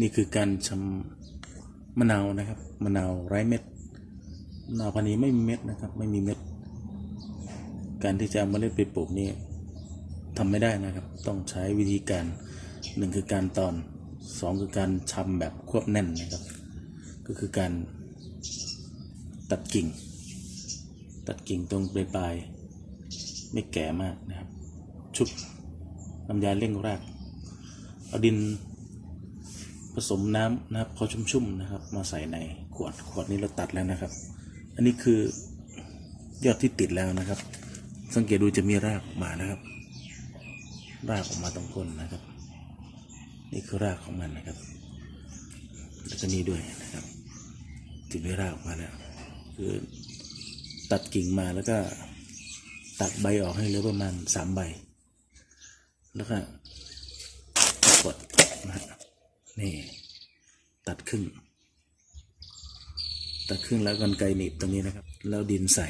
นี่คือการชำมะนาวนะครับมะนาวไร้เม็ดมะนาวพันธุ์นี้ไม่มีเม็ดนะครับ ไม่มีเม็ด การที่จะเอามาเล็ดไปปลูกนี่ทำไม่ได้นะครับ ต้องใช้วิธีการหนึ่งคือการตอนสองคือการชำแบบควบแน่นนะครับ ก็คือการตัดกิ่ง ตัดกิ่งตรงปลายปลายไม่แก่มากนะครับ ชุบน้ำยาเร่งรากเอาดิน สมน้ำนะครับพอชุ่มๆนะครับ มาใส่ในขวดขวดนี้เราตัดแล้วนะครับ อันนี้คือยอดที่ติดแล้วนะครับ สังเกตดูจะมีรากออกมานะครับ รากออกมาตรงก้นนะครับ นี่คือรากของมันนะครับแล้วก็นี่ด้วยนะครับจะมีรากออกมาแล้วคือตัดกิ่งมาแล้วก็ตัดใบออกให้เหลือประมาณสามใบ แล้วก็กดนะฮะ นี่ ตัดครึ่ง ตัดครึ่งแล้วกันไกหนีบตรงนี้นะครับ แล้วดินใส่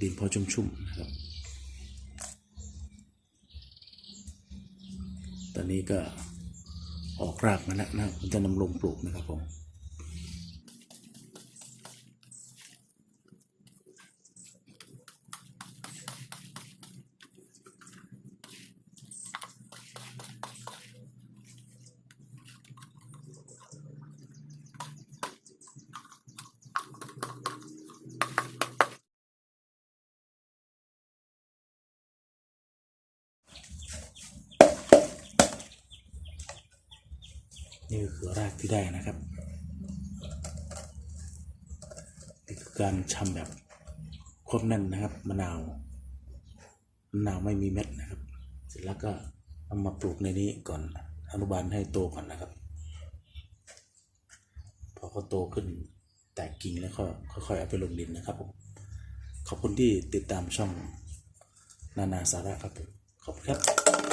ดินพอชุ่มๆนะครับ ตอนนี้ก็ออกรากมาแล้วนะครับผมจะนำลงปลูกนะครับผม นี่คือรากที่ได้นะครับนี่คือการชำแบบควบแน่นนะครับมะนาวมะนาวไม่มีเม็ดนะครับ เสร็จแล้วก็เอามาปลูกในนี้ก่อนอนุบาลให้โตก่อนนะครับ พอเขาโตขึ้นแตกกิ่งแล้วก็ค่อยๆเอาไปลงดินนะครับผมขอบคุณที่ติดตามช่องนานาสาระครับผมขอบคุณครับ